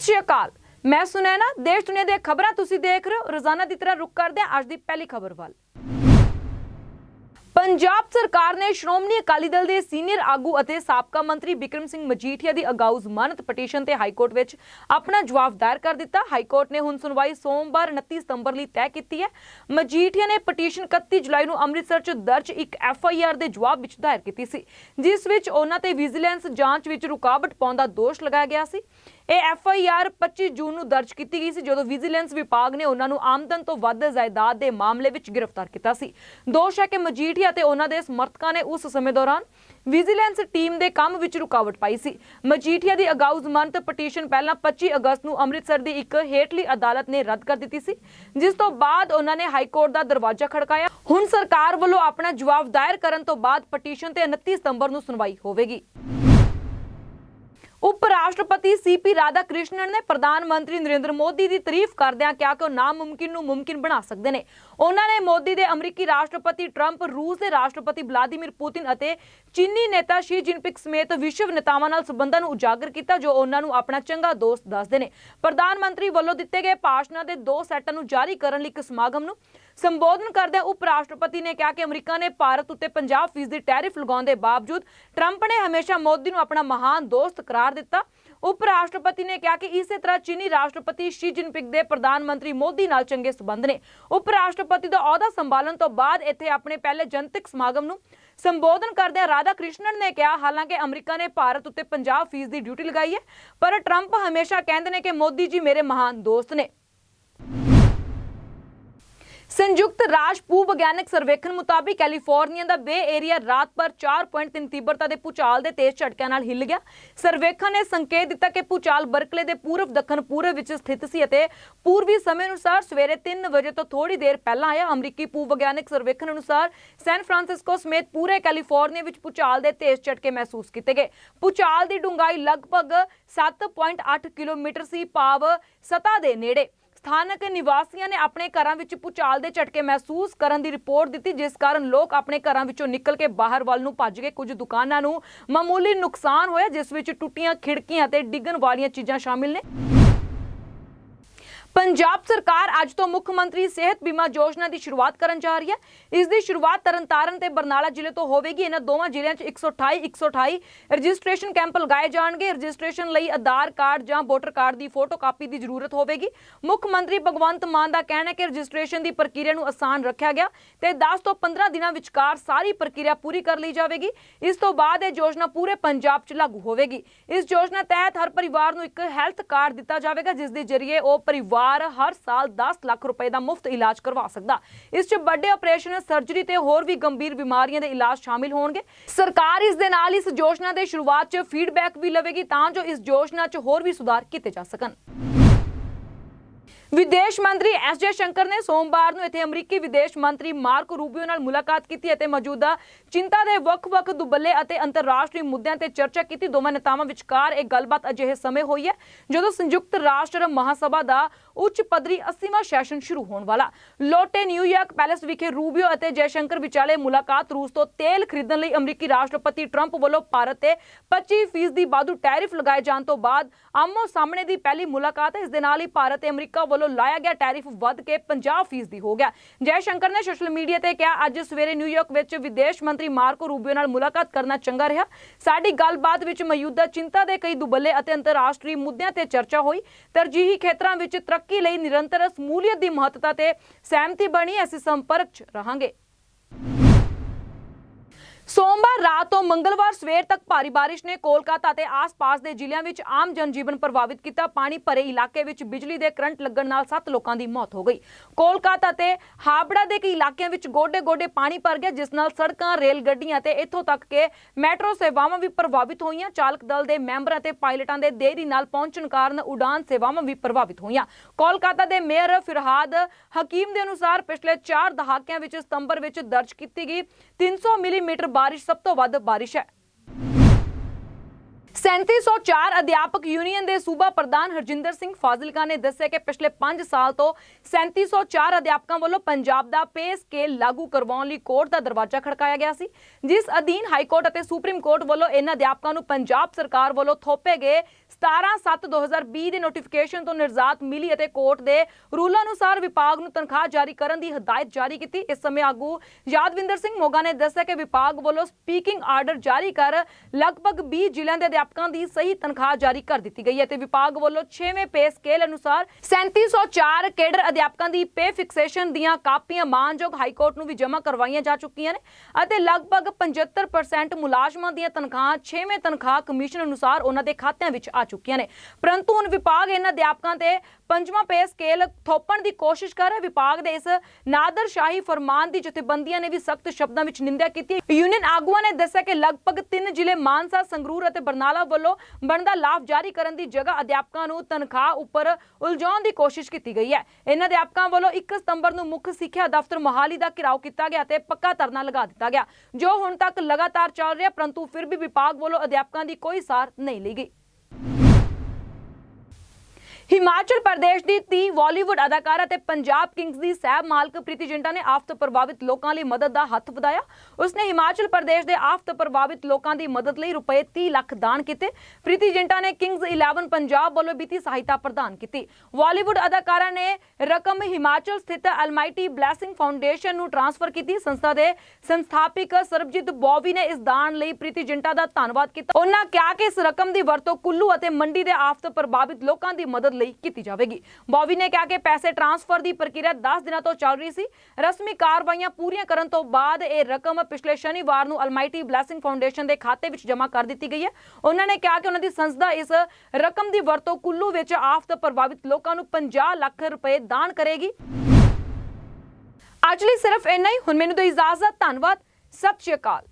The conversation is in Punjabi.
ਸਤਿ ਸ਼੍ਰੀ ਅਕਾਲ। ਮੈਂ ਸੁਨੈਨਾ, ਦੇਸ਼ ਦੁਨੀਆ ਦੀਆਂ ਖਬਰਾਂ ਤੁਸੀਂ ਦੇਖ ਰਹੇ ਹੋ। ਰੋਜ਼ਾਨਾ ਦੀ ਤਰ੍ਹਾਂ ਰੁਕ ਕਰਦੇ ਹਾਂ ਅੱਜ ਦੀ ਪਹਿਲੀ ਖਬਰ ਵੱਲ। ਪੰਜਾਬ ਸਰਕਾਰ ਨੇ ਸ਼੍ਰੋਮਣੀ ਅਕਾਲੀ ਦਲ ਦੇ ਸੀਨੀਅਰ ਆਗੂ ਅਤੇ ਸਾਬਕਾ ਮੰਤਰੀ ਬਿਕਰਮ ਸਿੰਘ ਮਜੀਠੀਆ ਦੀ ਅਗਾਊ ਜ਼ਮਾਨਤ ਪਟੀਸ਼ਨ ਤੇ ਹਾਈ ਵਿੱਚ ਆਪਣਾ ਜਵਾਬ ਦਾਇਰ ਕਰ ਦਿੱਤਾ। ਹਾਈ ਨੇ ਹੁਣ ਸੁਣਵਾਈ ਸੋਮਵਾਰ 29 ਸਤੰਬਰ ਲਈ ਤੈਅ ਕੀਤੀ ਹੈ। ਮਜੀਠੀਆ ਨੇ ਪਟੀਸ਼ਨ 31 ਜੁਲਾਈ ਨੂੰ ਅੰਮ੍ਰਿਤਸਰ 'ਚ ਦਰਜ ਇੱਕ ਐਫ ਆਈ ਆਰ ਦੇ ਜਵਾਬ ਵਿੱਚ ਦਾਇਰ ਕੀਤੀ ਸੀ, ਜਿਸ ਵਿੱਚ ਉਹਨਾਂ ਤੇ ਵਿਜੀਲੈਂਸ ਜਾਂਚ ਵਿੱਚ ਰੁਕਾਵਟ ਪਾਉਣ ਦਾ ਦੋਸ਼ ਲਗਾਇਆ ਗਿਆ ਸੀ। ਇਹ ਐਫ ਆਈ ਆਰ 25 ਜੂਨ ਨੂੰ ਦਰਜ ਕੀਤੀ ਗਈ ਸੀ, ਜਦੋਂ ਵਿਜੀਲੈਂਸ ਵਿਭਾਗ ਨੇ ਉਹਨਾਂ ਨੂੰ ਆਮਦਨ ਤੋਂ ਵੱਧ ਜਾਇਦਾਦ ਦੇ ਮਾਮਲੇ ਵਿੱਚ ਗ੍ਰਿਫਤਾਰ ਕੀਤਾ ਸੀ। ਦੋਸ਼ ਹੈ ਕਿ ਮਜੀਠੀਆ ਤੇ ਉਹਨਾਂ ਦੇ ਸਮਰਥਕਾਂ ਨੇ ਉਸ ਸਮੇਂ ਦੌਰਾਨ ਵਿਜੀਲੈਂਸ ਟੀਮ ਦੇ ਕੰਮ ਵਿੱਚ ਰੁਕਾਵਟ ਪਾਈ ਸੀ। ਮਜੀਠੀਆ ਦੀ ਅਗਾਊ ਜ਼ਮਾਨਤ ਪਟੀਸ਼ਨ ਪਹਿਲਾਂ 25 ਅਗਸਤ ਨੂੰ ਅੰਮ੍ਰਿਤਸਰ ਦੀ ਇੱਕ ਹੇਠਲੀ ਅਦਾਲਤ ਨੇ ਰੱਦ ਕਰ ਦਿੱਤੀ ਸੀ, ਜਿਸ ਤੋਂ ਬਾਅਦ ਉਹਨਾਂ ਨੇ ਹਾਈ ਕੋਰਟ ਦਾ ਦਰਵਾਜ਼ਾ ਖੜਕਾਇਆ। ਹੁਣ ਸਰਕਾਰ ਵੱਲੋਂ ਆਪਣਾ ਜਵਾਬ ਦਾਇਰ ਕਰਨ ਤੋਂ ਬਾਅਦ ਪਟੀਸ਼ਨ ਤੇ 29 ਸਤੰਬਰ ਨੂੰ ਸੁਣਵਾਈ ਹੋਵੇਗੀ। ਉਪ ਰਾਸ਼ਟਰਪਤੀ ਸੀਪੀ ਰਾਧਾ ਕ੍ਰਿਸ਼ਨਨ ਨੇ ਪ੍ਰਧਾਨ ਮੰਤਰੀ ਨਰਿੰਦਰ ਮੋਦੀ ਦੀ ਤਾਰੀਫ ਕਰਦਿਆਂ ਕਿਹਾ ਕਿ ਉਹ ਨਾਮੁਮਕਿਨ ਨੂੰ ਮੁਮਕਿਨ ਬਣਾ ਸਕਦੇ ਨੇ। ਉਹਨਾਂ ਨੇ ਮੋਦੀ ਦੇ ਅਮਰੀਕੀ ਰਾਸ਼ਟਰਪਤੀ ਟਰੰਪ, ਰੂਸ ਦੇ ਰਾਸ਼ਟਰਪਤੀ ਵਲਾਦੀਮੀਰ ਪੁਤਿਨ ਅਤੇ ਚੀਨੀ ਨੇਤਾ ਸ਼ੀ ਜਿਨਪਿੰਗ ਸਮੇਤ ਵਿਸ਼ਵ ਨੇਤਾਵਾਂ ਨਾਲ ਸਬੰਧਾਂ ਨੂੰ ਉਜਾਗਰ ਕੀਤਾ, ਜੋ ਉਹਨਾਂ ਨੂੰ ਆਪਣਾ ਚੰਗਾ ਦੋਸਤ ਦੱਸਦੇ ਨੇ। ਪ੍ਰਧਾਨ ਮੰਤਰੀ ਵੱਲੋਂ ਦਿੱਤੇ ਗਏ ਭਾਸ਼ਣਾਂ ਦੇ ਦੋ ਸੈੱਟਾਂ ਨੂੰ ਜਾਰੀ ਕਰਨ ਲਈ ਇੱਕ ਸਮਾਗਮ ਨੂੰ ਸੰਬੋਧਨ ਕਰਦਿਆਂ ਉਪ ਰਾਸ਼ਟਰਪਤੀ ਨੇ ਕਿਹਾ ਕਿ ਅਮਰੀਕਾ ਨੇ ਭਾਰਤ ਉੱਤੇ 50% ਦੀ ਟੈਰਿਫ ਲਗਾਉਣ ਦੇ ਬਾਵਜੂਦ ਟਰੰਪ ਨੇ ਹਮੇਸ਼ਾ ਮੋਦੀ ਨੂੰ ਆਪਣਾ ਮਹਾਨ ਦੋਸਤ ਕਰਾਰ ਦਿੱਤਾ। ਉਪ ਰਾਸ਼ਟਰਪਤੀ ਨੇ ਕਿਹਾ ਕਿ ਇਸੇ ਤਰ੍ਹਾਂ ਚੀਨੀ ਰਾਸ਼ਟਰਪਤੀ ਸ਼ੀ ਜਿਨਪਿੰਗ ਦੇ ਪ੍ਰਧਾਨ ਮੰਤਰੀ ਮੋਦੀ ਨਾਲ ਚੰਗੇ ਸਬੰਧ ਨੇ। ਉਪ ਰਾਸ਼ਟਰਪਤੀ ਦਾ ਅਹੁਦਾ ਸੰਭਾਲਣ ਤੋਂ ਬਾਅਦ ਇੱਥੇ ਆਪਣੇ ਪਹਿਲੇ ਜਨਤਕ ਸਮਾਗਮ ਨੂੰ ਸੰਬੋਧਨ ਕਰਦਿਆਂ ਰਾਧਾ ਕ੍ਰਿਸ਼ਨਨ ਨੇ ਕਿਹਾ, ਹਾਲਾਂਕਿ ਅਮਰੀਕਾ ਨੇ ਭਾਰਤ ਉੱਤੇ 50% ਦੀ ਡਿਊਟੀ ਲਗਾਈ ਹੈ, ਪਰ ਟਰੰਪ ਹਮੇਸ਼ਾ ਕਹਿੰਦੇ ਨੇ ਕਿ ਮੋਦੀ ਜੀ ਮੇਰੇ ਮਹਾਨ ਦੋਸਤ ਨੇ। ਸੰਯੁਕਤ ਰਾਜ ਭੂ ਵਿਗਿਆਨਕ ਸਰਵੇਖਣ ਮੁਤਾਬਿਕ ਕੈਲੀਫੋਰਨੀਆ ਦਾ ਬੇ ਏਰੀਆ ਰਾਤ ਪਰ 4.3 ਤੀਬਰਤਾ ਦੇ ਭੂਚਾਲ ਦੇ ਤੇਜ਼ ਝਟਕਿਆਂ ਨਾਲ ਹਿੱਲ ਗਿਆ। ਸਰਵੇਖਣ ਨੇ ਸੰਕੇਤ ਦਿੱਤਾ ਕਿ ਭੂਚਾਲ ਬਰਕਲੇ ਦੇ ਪੂਰਬ, ਦੱਖਣ ਪੂਰਬ ਵਿੱਚ ਸਥਿਤ ਸੀ ਅਤੇ ਪੂਰਬੀ ਸਮੇਂ ਅਨੁਸਾਰ ਸਵੇਰੇ 3 ਵਜੇ ਤੋਂ ਥੋੜੀ ਦੇਰ ਪਹਿਲਾਂ ਆਇਆ। ਅਮਰੀਕੀ ਭੂ ਵਿਗਿਆਨਕ ਸਰਵੇਖਣ ਅਨੁਸਾਰ ਸੈਨ ਫਰਾਂਸਿਸਕੋ ਸਮੇਤ ਪੂਰੇ ਕੈਲੀਫੋਰਨੀਆ ਵਿੱਚ ਭੂਚਾਲ ਦੇ ਤੇਜ਼ ਝਟਕੇ ਮਹਿਸੂਸ ਕੀਤੇ ਗਏ। ਭੂਚਾਲ ਦੀ ਡੂੰਘਾਈ ਲਗਭਗ 7.8 ਕਿਲੋਮੀਟਰ ਸੀ, ਭਾਵ ਸਤ੍ਹਾ ਦੇ ਨੇੜੇ। ਸਥਾਨਕ ਨਿਵਾਸੀਆਂ ਨੇ ਆਪਣੇ ਘਰਾਂ ਵਿੱਚ ਭੂਚਾਲ ਦੇ ਝਟਕੇ ਮਹਿਸੂਸ ਕਰਨ ਦੀ ਰਿਪੋਰਟ ਦਿੱਤੀ, ਜਿਸ ਕਾਰਨ ਲੋਕ ਆਪਣੇ ਘਰਾਂ ਵਿੱਚੋਂ ਨਿਕਲ ਕੇ ਬਾਹਰ ਵੱਲ ਨੂੰ ਭੱਜ ਗਏ। ਕੁਝ ਦੁਕਾਨਾਂ ਨੂੰ ਮਾਮੂਲੀ ਨੁਕਸਾਨ ਹੋਇਆ, ਜਿਸ ਵਿੱਚ ਟੁੱਟੀਆਂ ਖਿੜਕੀਆਂ ਤੇ ਡਿੱਗਣ ਵਾਲੀਆਂ ਚੀਜ਼ਾਂ ਸ਼ਾਮਿਲ ਨੇ। ਪੰਜਾਬ ਸਰਕਾਰ ਅੱਜ ਤੋਂ ਮੁੱਖ ਮੰਤਰੀ ਸਿਹਤ ਬੀਮਾ ਯੋਜਨਾ ਦੀ ਸ਼ੁਰੂਆਤ ਕਰਨ ਜਾ ਰਹੀ ਹੈ। ਇਸ ਦੀ ਸ਼ੁਰੂਆਤ ਤਰਨਤਾਰਨ ਤੇ ਬਰਨਾਲਾ ਜ਼ਿਲ੍ਹੇ ਤੋਂ ਹੋਵੇਗੀ। ਇਹਨਾਂ ਦੋਵਾਂ ਜ਼ਿਲ੍ਹਿਆਂ 'ਚ 128 128 ਰਜਿਸਟ੍ਰੇਸ਼ਨ ਕੈਂਪ ਲਗਾਏ ਜਾਣਗੇ। ਰਜਿਸਟ੍ਰੇਸ਼ਨ ਲਈ ਆਧਾਰ ਕਾਰਡ ਜਾਂ ਵੋਟਰ ਕਾਰਡ ਦੀ ਫੋਟੋਕਾਪੀ ਦੀ ਜ਼ਰੂਰਤ ਹੋਵੇਗੀ। ਮੁੱਖ ਮੰਤਰੀ ਭਗਵੰਤ ਮਾਨ ਦਾ ਕਹਿਣਾ ਹੈ ਕਿ ਰਜਿਸਟ੍ਰੇਸ਼ਨ ਦੀ ਪ੍ਰਕਿਰਿਆ ਨੂੰ ਆਸਾਨ ਰੱਖਿਆ ਗਿਆ ਤੇ 10 ਤੋਂ 15 ਦਿਨਾਂ ਵਿਚਕਾਰ ਸਾਰੀ ਪ੍ਰਕਿਰਿਆ ਪੂਰੀ ਕਰ ਲਈ ਜਾਵੇਗੀ। ਇਸ ਤੋਂ ਬਾਅਦ ਇਹ ਯੋਜਨਾ ਪੂਰੇ ਪੰਜਾਬ 'ਚ ਲਾਗੂ ਹੋਵੇਗੀ। ਇਸ ਯੋਜਨਾ ਤਹਿਤ ਹਰ ਪਰਿਵਾਰ ਨੂੰ ਇੱਕ ਹੈਲਥ ਕਾਰਡ ਦਿੱਤਾ ਜਾਵੇਗਾ, ਜਿਸ ਦੇ ਜ਼ਰੀਏ ਉਹ ਪਰਿਵਾਰ ਹਰ ਸਾਲ 10 ਲੱਖ ਰੁਪਏ ਦਾ ਮੁਫਤ ਇਲਾਜ ਕਰਵਾ ਸਕਦਾ। ਇਸ 'ਚ ਵੱਡੇ ਆਪਰੇਸ਼ਨ, ਸਰਜਰੀ ਤੇ ਹੋਰ ਵੀ ਗੰਭੀਰ ਬਿਮਾਰੀਆਂ ਦੇ ਇਲਾਜ ਸ਼ਾਮਿਲ ਹੋਣਗੇ। ਸਰਕਾਰ ਇਸ ਦੇ ਨਾਲ ਇਸ ਯੋਜਨਾ ਦੇ ਸ਼ੁਰੂਆਤ 'ਚ ਫੀਡਬੈਕ ਵੀ ਲਵੇਗੀ ਤਾਂ ਜੋ ਇਸ ਯੋਜਨਾ 'ਚ ਹੋਰ ਵੀ ਸੁਧਾਰ ਕੀਤੇ ਜਾ ਸਕਣ। ਵਿਦੇਸ਼ ਮੰਤਰੀ ਐਸ ਜੈ ਸ਼ੰਕਰ ਨੇ ਸੋਮਵਾਰ ਨੂੰ ਇੱਥੇ ਅਮਰੀਕੀ ਵਿਦੇਸ਼ ਮੰਤਰੀ ਮਾਰਕੋ ਰੂਬੀਓ ਨਾਲ ਮੁਲਾਕਾਤ ਕੀਤੀ ਅਤੇ ਮੌਜੂਦਾ ਚਿੰਤਾ ਦੇ ਵੱਖ-ਵੱਖ ਦੁਬੱਲੇ ਅਤੇ ਅੰਤਰਰਾਸ਼ਟਰੀ ਮੁੱਦਿਆਂ ਤੇ ਚਰਚਾ ਕੀਤੀ। ਦੋਵਾਂ ਨੇਤਾਵਾਂ ਵਿਚਕਾਰ ਇਹ ਗੱਲਬਾਤ ਅਜਿਹੇ ਸਮੇਂ ਹੋਈ ਹੈ, ਜਦੋਂ ਸੰਯੁਕਤ ਰਾਸ਼ਟਰ ਮਹਾਸਭਾ ਦਾ ਉੱਚ ਪੱਧਰੀ 80ਵਾਂ ਸੈਸ਼ਨ ਸ਼ੁਰੂ ਹੋਣ ਵਾਲਾ। ਲੋਟੇ ਨਿਊਯਾਰਕ ਪੈਲੇਸ ਵਿਖੇ ਰੂਬੀਓ ਅਤੇ ਜੈਸ਼ੰਕਰ ਵਿਚਾਲੇ ਮੁਲਾਕਾਤ ਰੂਸ ਤੋਂ ਤੇਲ ਖਰੀਦਣ ਲਈ ਅਮਰੀਕੀ ਰਾਸ਼ਟਰਪਤੀ ਟਰੰਪ ਵੱਲੋਂ ਭਾਰਤ ਤੇ 25% ਦੀ ਵਾਧੂ ਟੈਰਿਫ ਲਗਾਏ ਜਾਣ ਤੋਂ ਬਾਅਦ ਆਮੋ ਸਾਹਮਣੇ ਦੀ ਪਹਿਲੀ ਮੁਲਾਕਾਤ ਹੈ। ਇਸ ਦੇ ਨਾਲ ਹੀ ਭਾਰਤ ਤੇ ਅਮਰੀਕਾ ਵੱਲੋਂ ਲਾਇਆ ਗਿਆ ਟੈਰਿਫ ਵੱਧ ਕੇ 50% ਦੀ ਹੋ ਗਿਆ। ਜੈ ਸ਼ੰਕਰ ਨੇ ਸੋਸ਼ਲ ਮੀਡੀਆ ਤੇ ਕਿਹਾ, ਅੱਜ ਸਵੇਰੇ ਨਿਊਯਾਰਕ ਵਿੱਚ ਵਿਦੇਸ਼ ਮੰਤਰੀ ਮਾਰਕੋ ਰੂਬੀਓ ਨਾਲ ਮੁਲਾਕਾਤ ਕਰਨਾ ਚੰਗਾ ਰਿਹਾ। ਸਾਡੀ ਗੱਲਬਾਤ ਵਿੱਚ ਮੌਜੂਦਾ ਚਿੰਤਾ ਦੇ ਕਈ ਦੁਬੱਲੇ ਅਤੇ ਅੰਤਰਰਾਸ਼ਟਰੀ ਮੁੱਦਿਆਂ ਤੇ ਚਰਚਾ ਹੋਈ। ਤਰਜੀਹੀ ਖੇਤਰਾਂ ਵਿੱਚ ਤਰੱਕੀ ਲਈ ਨਿਰੰਤਰ ਸਮੂਲੀਅਤ ਦੀ ਮਹੱਤਤਾ ਤੇ ਸਹਿਮਤੀ ਬਣੀ ਅਸੀਂ ਸੰਪਰਕ 'ਚ ਰਹਾਂਗੇ। ਸੋਮਵਾਰ ਰਾਤ ਤੋਂ ਮੰਗਲਵਾਰ ਸਵੇਰ ਤੱਕ ਭਾਰੀ ਬਾਰਿਸ਼ ਨੇ ਕੋਲਕਾਤਾ ਅਤੇ ਆਸ-ਪਾਸ ਦੇ ਜ਼ਿਲ੍ਹਿਆਂ ਵਿੱਚ ਆਮ ਜਨਜੀਵਨ ਪ੍ਰਭਾਵਿਤ ਕੀਤਾ। ਪਾਣੀ ਭਰੇ ਇਲਾਕੇ ਵਿੱਚ ਬਿਜਲੀ ਦੇ ਕਰੰਟ ਲੱਗਣ ਨਾਲ 7 ਲੋਕਾਂ ਦੀ ਮੌਤ ਹੋ ਗਈ। ਕੋਲਕਾਤਾ ਤੇ ਹਾਬੜਾ ਦੇ ਕਈ ਇਲਾਕਿਆਂ ਵਿੱਚ ਗੋਡੇ-ਗੋਡੇ ਪਾਣੀ ਭਰ ਗਿਆ, ਜਿਸ ਨਾਲ ਸੜਕਾਂ ਰੇਲ ਗੱਡੀਆਂ ਤੇ ਇੱਥੋਂ ਤੱਕ ਕਿ ਮੈਟਰੋ ਸੇਵਾਵਾਂ ਵੀ ਪ੍ਰਭਾਵਿਤ ਹੋਈਆਂ। ਚਾਲਕ ਦਲ ਦੇ ਮੈਂਬਰਾਂ ਤੇ ਪਾਇਲਟਾਂ ਦੇ ਦੇਰੀ ਨਾਲ ਪਹੁੰਚਣ ਕਾਰਨ ਉਡਾਨ ਸੇਵਾਵਾਂ ਵੀ ਪ੍ਰਭਾਵਿਤ ਹੋਈਆਂ। ਕੋਲਕਾਤਾ ਦੇ ਮੇਅਰ ਫਿਰਹਾਦ ਹਕੀਮ ਦੇ ਅਨੁਸਾਰ ਪਿਛਲੇ 4 ਦਹਾਕਿਆਂ ਵਿੱਚ ਸਤੰਬਰ ਵਿੱਚ ਦਰਜ ਕੀਤੀ ਗਈ। 300 ਮਿਲੀਮੀਟਰ ਬਾਰਿਸ਼ ਸਭ ਤੋਂ ਵੱਧ ਬਾਰਿਸ਼ ਹੈ। 3704 ਅਧਿਆਪਕ ਯੂਨੀਅਨ ਦੇ ਸੂਬਾ ਪ੍ਰਧਾਨ ਹਰਜਿੰਦਰ ਸਿੰਘ ਫਾਜ਼ਿਲਕਾ ਨੇ ਦੱਸਿਆ ਕਿ ਪਿਛਲੇ 5 ਸਾਲ ਤੋਂ 3704 ਅਧਿਆਪਕਾਂ ਵੱਲੋਂ ਪੰਜਾਬ ਦਾ ਪੇ ਸਕੇਲ ਲਾਗੂ ਕਰਵਾਉਣ ਲਈ ਕੋਰਟ ਦਾ ਦਰਵਾਜ਼ਾ ਖੜਕਾਇਆ ਗਿਆ ਸੀ, ਜਿਸ ਅਧੀਨ ਹਾਈ ਕੋਰਟ ਅਤੇ ਸੁਪਰੀਮ ਕੋਰਟ ਵੱਲੋਂ ਇਹਨਾਂ ਅਧਿਆਪਕਾਂ ਨੂੰ ਪੰਜਾਬ ਸਰਕਾਰ ਵੱਲੋਂ ਥੋਪੇ ਗਏ 17/7/2020 ਦੇ ਨੋਟੀਫਿਕੇਸ਼ਨ ਤੋਂ ਨਿਰਜ਼ਾਤ ਮਿਲੀ ਅਤੇ ਕੋਰਟ ਦੇ ਰੂਲਾਂ ਅਨੁਸਾਰ ਵਿਭਾਗ ਨੂੰ ਤਨਖਾਹ ਜਾਰੀ ਕਰਨ ਦੀ ਹਦਾਇਤ ਜਾਰੀ ਕੀਤੀ। ਇਸ ਸਮੇਂ ਆਗੂ ਯਾਦਵਿੰਦਰ ਸਿੰਘ ਮੋਗਾ ਨੇ ਦੱਸਿਆ ਕਿ ਵਿਭਾਗ ਵੱਲੋਂ ਸਪੀਕਿੰਗ ਆਰਡਰ ਜਾਰੀ ਕਰ ਲਗਭਗ 20 ਜ਼ਿਲ੍ਹਿਆਂ ਦੇ ਅਧਿਆਪਕਾਂ ਦੀ ਸਹੀ ਤਨਖਾਹ ਜਾਰੀ ਕਰ ਦਿੱਤੀ ਗਈ ਹੈ ਤੇ ਵਿਭਾਗ ਵੱਲੋਂ 6ਵੇਂ ਪੇ ਸਕੇਲ ਅਨੁਸਾਰ 3704 ਕੇਡਰ ਅਧਿਆਪਕਾਂ ਦੀ ਪੇ ਫਿਕਸੇਸ਼ਨ ਦੀਆਂ ਕਾਪੀਆਂ ਮਾਨਯੋਗ ਹਾਈ ਕੋਰਟ ਨੂੰ ਵੀ ਜਮ੍ਹਾਂ ਕਰਵਾਈਆਂ ਜਾ ਚੁੱਕੀਆਂ ਨੇ ਅਤੇ ਲਗਭਗ 75% ਮੁਲਾਜ਼ਮਾਂ ਦੀਆਂ ਤਨਖਾਹਾਂ 6ਵੇਂ ਤਨਖਾਹ ਕਮਿਸ਼ਨ ਅਨੁਸਾਰ ਉਹਨਾਂ ਦੇ ਖਾਤਿਆਂ ਵਿੱਚ ਆ ਚੁੱਕੀਆਂ ਨੇ। ਪਰੰਤੂ ਹੁਣ ਵਿਭਾਗ ਇਹਨਾਂ ਅਧਿਆਪਕਾਂ ਤੇ ਪੰਜਵਾਂ ਪੇ ਸਕੇਲ ਥੋਪਣ ਦੀ ਕੋਸ਼ਿਸ਼ ਕਰ ਰਿਹਾ। ਵਿਭਾਗ ਦੇ ਇਸ ਨਾਦਰਸ਼ਾਹੀ ਫਰਮਾਨ ਦੀ ਜਥੇਬੰਦੀਆਂ ਨੇ ਵੀ ਸਖਤ ਸ਼ਬਦਾਂ ਵਿੱਚ ਨਿੰਦਿਆ ਕੀਤੀ। ਯੂਨੀਅਨ ਆਗੂਆਂ ਨੇ ਦੱਸਿਆ ਕਿ ਲਗਭਗ ਤਿੰਨ ਜ਼ਿਲ੍ਹੇ ਮਾਨਸਾ, ਸੰਗਰੂਰ ਅਤੇ ਬਰਨਾਲਾ ਵੱਲੋਂ ਬਣਦਾ ਲਾਭ ਜਾਰੀ ਕਰਨ ਦੀ ਜਗ੍ਹਾ ਅਧਿਆਪਕਾਂ ਨੂੰ ਤਨਖਾਹ ਉੱਪਰ ਉਲਝਾਉਣ ਦੀ ਕੋਸ਼ਿਸ਼ ਕੀਤੀ ਗਈ ਹੈ। ਇਹਨਾਂ ਅਧਿਆਪਕਾਂ ਵੱਲੋਂ 1 ਸਤੰਬਰ ਨੂੰ ਮੁੱਖ ਸਿੱਖਿਆ ਦਫ਼ਤਰ ਮੋਹਾਲੀ ਦਾ ਘਿਰਾਓ ਕੀਤਾ ਗਿਆ ਤੇ ਪੱਕਾ ਧਰਨਾ ਲਗਾ ਦਿੱਤਾ ਗਿਆ, ਜੋ ਹੁਣ ਤੱਕ ਲਗਾਤਾਰ ਚੱਲ ਰਿਹਾ, ਪਰੰਤੂ ਫਿਰ ਵੀ ਵਿਭਾਗ ਵੱਲੋਂ ਅਧਿਆਪਕਾਂ ਦੀ ਕੋਈ ਸਾਰ ਨਹੀਂ ਲਈ ਗਈ। ਹਿਮਾਚਲ ਪ੍ਰਦੇਸ਼ ਦੀ 30 ਬਾਲੀਵੁੱਡ ਅਦਾਕਾਰਾ ਤੇ ਪੰਜਾਬ ਕਿੰਗਸ ਦੀ ਸਹਿਬ ਮਾਲਕ ਪ੍ਰੀਤੀ ਜਿੰਟਾ ਨੇ ਆਫਤ ਪ੍ਰਭਾਵਿਤ ਲੋਕਾਂ ਲਈ ਮਦਦ ਦਾ ਹੱਥ ਵਧਾਇਆ। ਉਸਨੇ ਹਿਮਾਚਲ ਪ੍ਰਦੇਸ਼ ਦੇ ਆਫਤ ਪ੍ਰਭਾਵਿਤ ਲੋਕਾਂ ਦੀ ਮਦਦ ਲਈ ਰੁਪਏ 30 ਲੱਖ ਦਾਨ ਕੀਤੇ। ਪ੍ਰੀਤੀ ਜਿੰਟਾ ਨੇ ਕਿੰਗਸ 11 ਪੰਜਾਬ ਵੱਲੋਂ ਵਿੱਤੀ ਸਹਾਇਤਾ ਪ੍ਰਦਾਨ ਕੀਤੀ। ਬਾਲੀਵੁੱਡ ਅਦਾਕਾਰਾ ਨੇ ਰਕਮ ਹਿਮਾਚਲ ਸਥਿਤ ਅਲਮਾਈਟੀ ਬਲੇਸਿੰਗ ਫਾਊਂਡੇਸ਼ਨ ਨੂੰ ਟ੍ਰਾਂਸਫਰ ਕੀਤੀ। ਸੰਸਥਾ ਦੇ ਸੰਸਥਾਪਕ ਸਰਬਜੀਤ ਬੌਬੀ ਨੇ ਇਸ ਦਾਨ ਲਈ ਪ੍ਰੀਤੀ ਜਿੰਟਾ ਦਾ ਧੰਨਵਾਦ ਕੀਤਾ। ਉਹਨਾਂ ਕਿਹਾ ਕਿ ਇਸ ਰਕਮ ਦੀ ਵਰਤੋਂ ਕੁੱਲੂ ਅਤੇ ਮੰਡੀ ਦੇ ਆਫਤ ਪ੍ਰਭਾਵਿਤ ਲੋਕਾਂ ਦੀ ਮਦਦ ਲਈ ਕੀਤੀ ਜਾਵੇਗੀ। ਬੌਬੀ ਨੇ ਕਿਹਾ ਕਿ ਪੈਸੇ ਟ੍ਰਾਂਸਫਰ ਦੀ ਪ੍ਰਕਿਰਿਆ 10 ਦਿਨਾਂ ਤੋਂ ਚੱਲ ਰਹੀ ਸੀ। ਰਸਮੀ ਕਾਰਵਾਈਆਂ ਪੂਰੀਆਂ ਕਰਨ ਤੋਂ ਬਾਅਦ ਇਹ ਰਕਮ ਪਿਛਲੇ ਸ਼ਨੀਵਾਰ ਨੂੰ ਅਲਮਾਈਟੀ ਬਲੇਸਿੰਗ ਫਾਊਂਡੇਸ਼ਨ ਦੇ ਖਾਤੇ ਵਿੱਚ ਜਮ੍ਹਾਂ ਕਰ ਦਿੱਤੀ ਗਈ ਹੈ। ਉਹਨਾਂ ਨੇ ਕਿਹਾ ਕਿ ਉਹਨਾਂ ਦੀ ਸੰਸਥਾ ਇਸ ਰਕਮ ਦੀ ਵਰਤੋਂ ਕੁੱਲੂ ਵਿੱਚ ਆਫਤ ਪ੍ਰਭਾਵਿਤ ਲੋਕਾਂ ਨੂੰ 50 ਲੱਖ ਰੁਪਏ ਦਾਨ ਕਰੇਗੀ। ਅੱਜ ਲਈ ਸਿਰਫ ਇੰਨਾ ਹੀ। ਹੁਣ ਮੈਨੂੰ ਦਿਓ ਇਜਾਜ਼ਤ। ਧੰਨਵਾਦ। ਸਤਿ ਸ਼੍ਰੀ ਅਕਾਲ।